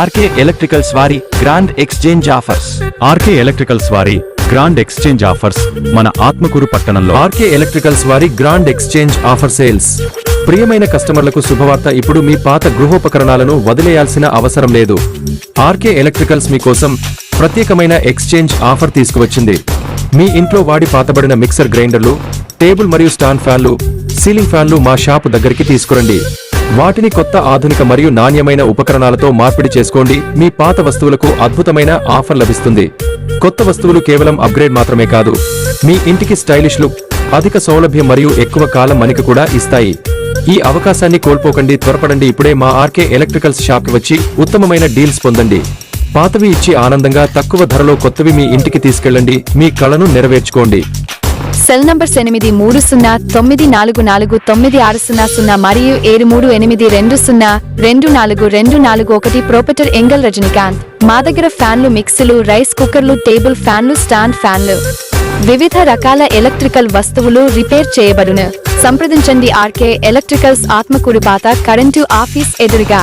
RK electricals వారి grand exchange offers. RK electricals వారి grand exchange offers మన ఆత్మకూరు పట్టణంలో. ఆర్కే ఎలక్ట్రికల్స్ వారి గ్రాండ్ ఎక్స్చేంజ్ ఆఫర్ సేల్స్. ప్రియమైన కస్టమర్లకు శుభవార్త. ఇప్పుడు మీ పాత గృహోపకరణాలను వదిలేయాల్సిన అవసరం లేదు. ఆర్కే ఎలక్ట్రికల్స్ మీకోసం ప్రత్యేకమైన ఎక్స్చేంజ్ ఆఫర్ తీసుకువచ్చింది. మీ ఇంట్లో వాడి పాతబడిన మిక్సర్ గ్రైండర్లు టేబుల్ మరియు స్టాండ్ ఫ్యాన్లు సీలింగ్ ఫ్యాన్లు మా షాపు దగ్గరికి తీసుకురండి. వాటిని కొత్త ఆధునిక మరియు నాణ్యమైన ఉపకరణాలతో మార్పిడి చేసుకోండి. మీ పాత వస్తువులకు అద్భుతమైన ఆఫర్ లభిస్తుంది. కొత్త వస్తువులు కేవలం అప్గ్రేడ్ మాత్రమే కాదు మీ ఇంటికి స్టైలిష్ లుక్ అధిక సౌలభ్యం మరియు ఎక్కువ కాలం మనిక కూడా ఇస్తాయి. ఈ అవకాశాన్ని కోల్పోకండి త్వరపడండి. ఇప్పుడే మా ఆర్కే ఎలక్ట్రికల్స్ షాప్కి వచ్చి ఉత్తమమైన డీల్స్ పొందండి. పాతవి ఇచ్చి ఆనందంగా తక్కువ ధరలో కొత్తవి మీ ఇంటికి తీసుకెళ్ళండి. మీ కళను నెరవేర్చుకోండి. సెల్ నంబర్స్ ఎనిమిది మూడు సున్నా తొమ్మిది నాలుగు నాలుగు తొమ్మిది ఆరు సున్నా సున్నా మరియు ఏడు మూడు ఎనిమిది రెండు సున్నా రెండు నాలుగు రెండు నాలుగు ఒకటి ప్రోపెటర్ ఎంగల్ రజనీకాంత్. మా దగ్గర ఫ్యాన్లు మిక్సీలు రైస్ కుక్కర్లు టేబుల్ ఫ్యాన్లు స్టాండ్ ఫ్యాన్లు. వివిధ రకాల ఎలక్ట్రికల్ వస్తువులు రిపేర్ చేయబడును. సంప్రదించండి ఆర్కే ఎలక్ట్రికల్స్ ఆత్మకూరు పాత కరెంటు ఆఫీస్ ఎదురుగా.